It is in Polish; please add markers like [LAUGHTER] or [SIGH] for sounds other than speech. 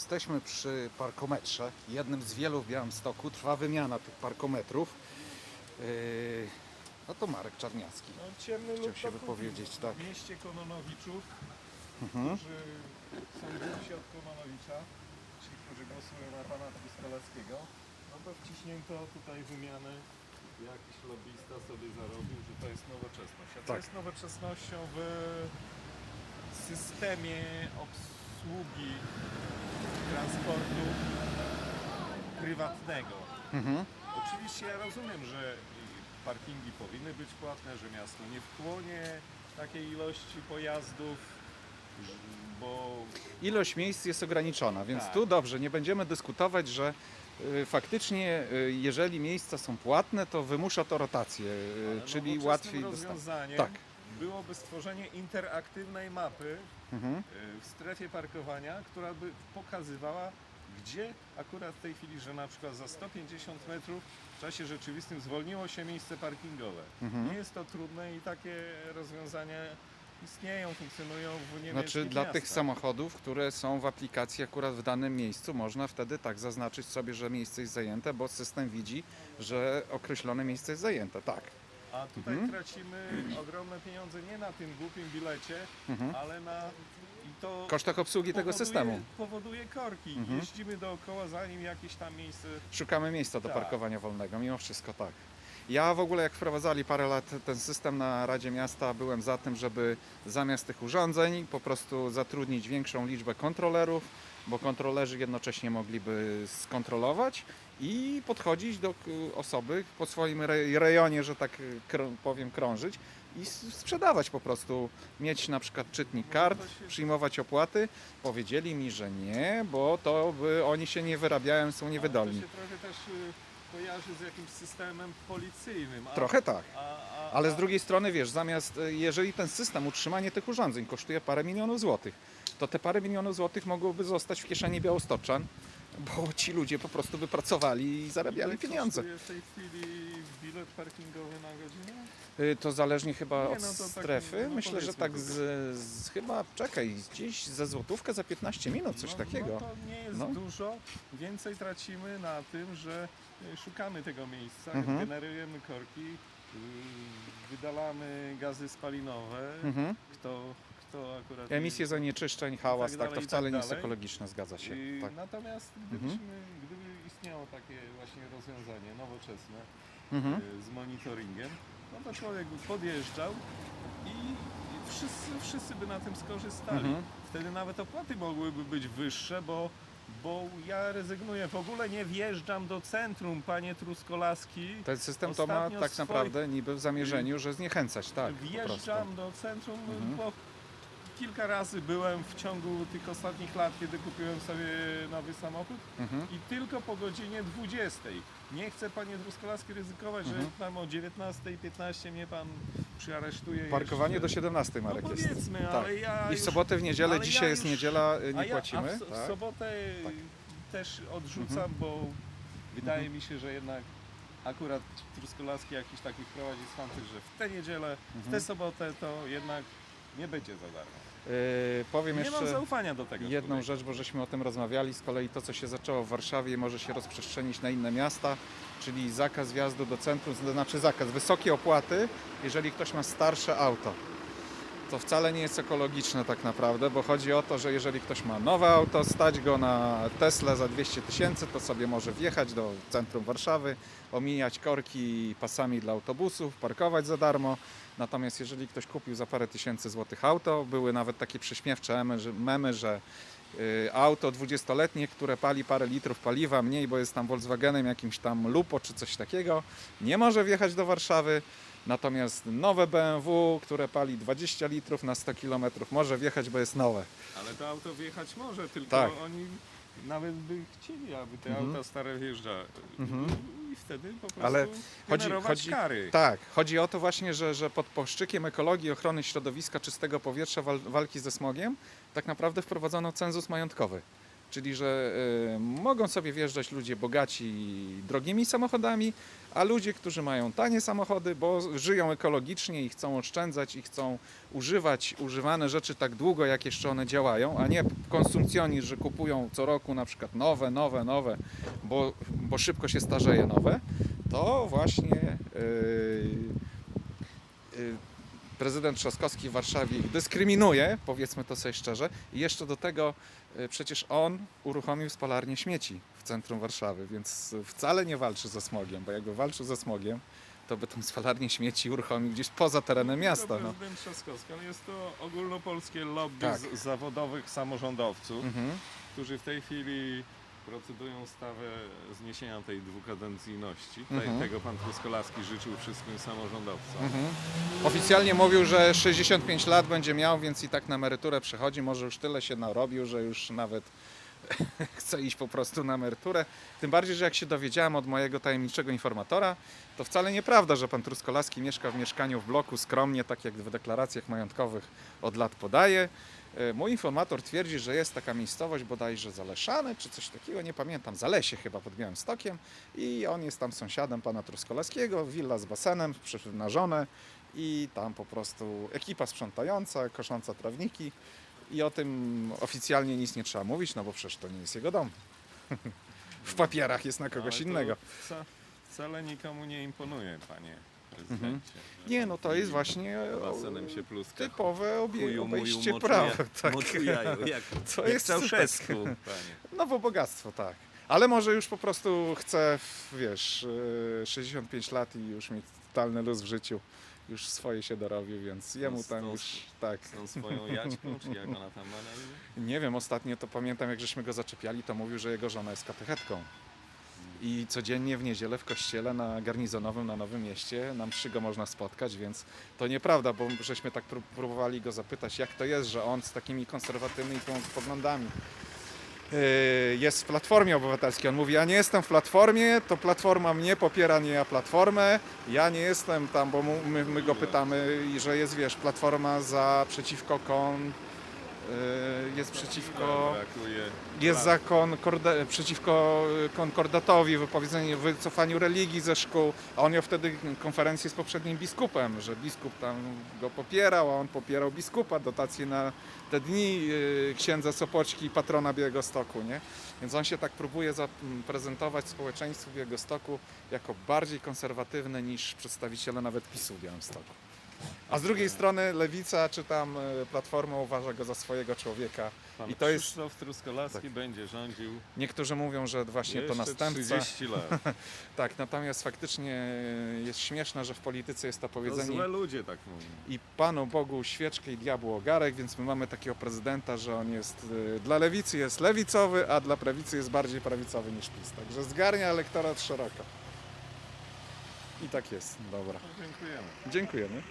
Jesteśmy przy parkometrze, jednym z wielu w Białymstoku. Trwa wymiana tych parkometrów. Yy, No to Marek Czarniacki. No, ciemny Chciał się wypowiedzieć, tak. W mieście Kononowiczów, Mhm. którzy są głupsi od Kononowicza, ci, którzy głosują na pana Truskolaskiego, no to wciśnięto tutaj wymianę, jakiś lobbyista sobie zarobił, że to jest nowoczesność. A co Tak. jest nowoczesnością w systemie obsługi prywatnego? Mhm. Oczywiście ja rozumiem, że parkingi powinny być płatne, że miasto nie wchłonie takiej ilości pojazdów, bo Ilość miejsc jest ograniczona, więc Tak. tu dobrze, nie będziemy dyskutować, że y, faktycznie y, jeżeli miejsca są płatne, to wymusza to rotację, y, ale czyli nowoczesnym łatwiej rozwiązaniem Tak. byłoby stworzenie interaktywnej mapy Mhm. w strefie parkowania, która by pokazywała, gdzie akurat w tej chwili, że na przykład za 150 metrów w czasie rzeczywistym zwolniło się miejsce parkingowe. Mhm. Nie jest to trudne i takie rozwiązania istnieją, funkcjonują w niemieckich Znaczy dla tych miastach. samochodów, które są w aplikacji akurat w danym miejscu, można wtedy tak zaznaczyć sobie, że miejsce jest zajęte, bo system widzi, że określone miejsce jest zajęte. Tak. A tutaj Mhm. tracimy ogromne pieniądze nie na tym głupim bilecie, Mhm. ale na to Kosztach obsługi tego powoduje- systemu. Powoduje korki. Mhm. Jeździmy dookoła zanim jakieś tam miejsce. Szukamy miejsca do Tak. parkowania wolnego, mimo wszystko tak. Ja w ogóle jak wprowadzali parę lat ten system na Radzie Miasta, byłem za tym, żeby zamiast tych urządzeń po prostu zatrudnić większą liczbę kontrolerów, bo kontrolerzy jednocześnie mogliby skontrolować i podchodzić do osoby po swoim re- rejonie, że tak powiem, krążyć i sprzedawać po prostu, mieć na przykład czytnik kart, przyjmować opłaty. Powiedzieli mi, że nie, bo to by oni się nie wyrabiają, są niewydolni. Ale to się trochę też y, kojarzy z jakimś systemem policyjnym. A, Trochę tak. A, a, Ale z drugiej strony, wiesz, zamiast, e, jeżeli ten system, utrzymanie tych urządzeń kosztuje parę milionów złotych, to te parę milionów złotych mogłoby zostać w kieszeni białostoczan, bo ci ludzie po prostu by pracowali i zarabiali pieniądze. kosztuje w tej chwili bilet parkingowy na godzinę? Y, To zależnie chyba Nie, od no to tak, strefy. no Myślę, że powiedzmy tak z, z chyba, czekaj, gdzieś za złotówkę za 15 minut, coś no, takiego. No to nie jest No. dużo. Więcej tracimy na tym, że y, szukamy tego miejsca, Mhm. generujemy korki, y, wydalamy gazy spalinowe. Mhm. Kto, kto akurat... Emisje zanieczyszczeń, hałas, tak tak, to i wcale tak nie jest ekologiczne, zgadza się. Y, Tak. Natomiast gdybyśmy, gdyby istniało takie właśnie rozwiązanie nowoczesne Mhm. y, z monitoringiem, no to człowiek by podjeżdżał i, i wszyscy, wszyscy by na tym skorzystali. Mhm. Wtedy nawet opłaty mogłyby być wyższe, bo, bo ja rezygnuję. W ogóle nie wjeżdżam do centrum, panie Truskolaski. Ten system to ma Ostatnio tak swoich- naprawdę niby w zamierzeniu, że zniechęcać, tak. Wjeżdżam do centrum, Mhm. bo kilka razy byłem w ciągu tych ostatnich lat, kiedy kupiłem sobie nowy samochód Mhm. i tylko po godzinie 20. Nie chcę panie Truskolaski ryzykować, Mhm. że tam o 19.15 mnie pan przyaresztuje. Parkowanie do jeszcze. 17 Marek no jest. powiedzmy, Tak. ale ja I w sobotę, w niedzielę, dzisiaj ja jest już- niedziela, y, a nie ja, płacimy. A w, w tak? sobotę Tak. też odrzucam, bo wydaje Mhm. mi się, że jednak akurat Truskolaski jakiś taki wprowadzi sfantyk, że w tę niedzielę, w tę Mhm. sobotę to jednak nie będzie za darmo. Y, powiem Nie mam jeszcze zaufania do tego. jedną człowieka. rzecz, bo żeśmy o tym rozmawiali. Z kolei to, co się zaczęło w Warszawie, może się rozprzestrzenić na inne miasta, czyli zakaz wjazdu do centrum, to znaczy zakaz wysokie opłaty, jeżeli ktoś ma starsze auto. To wcale nie jest ekologiczne tak naprawdę, bo chodzi o to, że jeżeli ktoś ma nowe auto, stać go na Tesla za 200 tysięcy, to sobie może wjechać do centrum Warszawy, omijać korki pasami dla autobusów, parkować za darmo. Natomiast jeżeli ktoś kupił za parę tysięcy złotych auto, były nawet takie że, memy, że y, auto 20-letnie, które pali parę litrów paliwa mniej, bo jest tam Volkswagenem jakimś tam Lupo czy coś takiego, nie może wjechać do Warszawy. Natomiast nowe BMW, które pali 20 litrów na 100 km, może wjechać, bo jest nowe. Ale to auto wjechać może, tylko Tak. oni nawet by chcieli, aby te Mhm. auta stare wjeżdżały. Mhm. I wtedy po prostu Ale chodzi- generować chodzi- kary. Tak, chodzi o to właśnie, że, że pod płaszczykiem ekologii, ochrony środowiska, czystego powietrza, wal, walki ze smogiem, tak naprawdę wprowadzono cenzus majątkowy. Czyli, że y, mogą sobie wjeżdżać ludzie bogaci drogimi samochodami, a ludzie, którzy mają tanie samochody, bo żyją ekologicznie i chcą oszczędzać i chcą używać używane rzeczy tak długo, jak jeszcze one działają, a nie konsumpcjonizm, że kupują co roku na przykład nowe, nowe, nowe, bo, bo szybko się starzeje nowe, to właśnie yy, yy, prezydent Trzaskowski w Warszawie ich dyskryminuje, powiedzmy to sobie szczerze, i jeszcze do tego y, przecież on uruchomił spalarnię śmieci w centrum Warszawy, więc wcale nie walczy ze smogiem, bo jakby walczył ze smogiem, to by tą spalarnię śmieci uruchomił gdzieś poza terenem miasta. No. prezydent Trzaskowski, ale jest to ogólnopolskie lobby Tak. zawodowych samorządowców, Mhm. którzy w tej chwili procedują ustawę zniesienia tej dwukadencyjności. Mhm. Tego pan Truskolaski życzył wszystkim samorządowcom. Mhm. Oficjalnie mówił, że 65 lat będzie miał, więc i tak na emeryturę przechodzi. Może już tyle się narobił, że już nawet [LAUGHS] chce iść po prostu na emeryturę. Tym bardziej, że jak się dowiedziałem od mojego tajemniczego informatora, to wcale nieprawda, że pan Truskolaski mieszka w mieszkaniu w bloku skromnie, tak jak w deklaracjach majątkowych od lat podaje. E, Mój informator twierdzi, że jest taka miejscowość bodajże Zaleszany, czy coś takiego, nie pamiętam, Zalesie chyba pod Białymstokiem i on jest tam sąsiadem pana Truskolaskiego, willa z basenem na żonę i tam po prostu ekipa sprzątająca, kosząca trawniki i o tym oficjalnie nic nie trzeba mówić, no bo przecież to nie jest jego dom. w papierach jest na kogoś Ale to innego. wca- Wcale nikomu nie imponuje, panie Mhm. prezydencie. Nie, no to jest właśnie Basenem się pluska. typowe obie, obejście prawa. Tak. moczu jak, [LAUGHS] jak jest Ceausescu, panie. No bo bogactwo, tak. Ale może już po prostu chce, wiesz, yy, 65 lat i już mieć totalny luz w życiu. Już swoje się dorobił, więc jemu tam tą- już tak. Z tą swoją jaćką, czy jak ona tam ma na imię? [LAUGHS] Nie wiem, ostatnio to pamiętam, jak żeśmy go zaczepiali, to mówił, że jego żona jest katechetką. I codziennie w niedzielę w kościele na garnizonowym na Nowym Mieście nam trzy go można spotkać, więc to nieprawda, bo żeśmy tak pró- próbowali go zapytać, jak to jest, że on z takimi konserwatywnymi poglądami jest w Platformie Obywatelskiej. On mówi, ja nie jestem w Platformie, to Platforma mnie popiera, nie ja Platformę. Ja nie jestem tam, bo my, my go pytamy, że jest, wiesz, Platforma za, przeciwko kon, jest przeciwko... Jest zakon korda- przeciwko y, konkordatowi, wypowiedzeniu, wycofaniu religii ze szkół, a on miał wtedy konferencję z poprzednim biskupem, że biskup tam go popierał, a on popierał biskupa, dotacje na te dni y, księdza Sopoćki, patrona Białegostoku, nie? Więc on się tak próbuje zaprezentować społeczeństwu Białegostoku jako bardziej konserwatywne niż przedstawiciele nawet PiSu w Białymstoku. A z drugiej strony lewica czy tam y, Platforma uważa go za swojego człowieka. Pan I to jest- Krzysztof Truskolaski będzie rządził Niektórzy mówią, że właśnie to następca. 30 lat. [LAUGHS] Tak, natomiast faktycznie jest śmieszne, że w polityce jest to To powiedzenie złe ludzie tak mówią. i Panu Bogu świeczkę i diabłu ogarek, więc my mamy takiego prezydenta, że on jest y, dla lewicy jest lewicowy, a dla prawicy jest bardziej prawicowy niż PiS. Także zgarnia elektorat szeroko. I tak jest. Dobra. No, dziękujemy. Dziękujemy.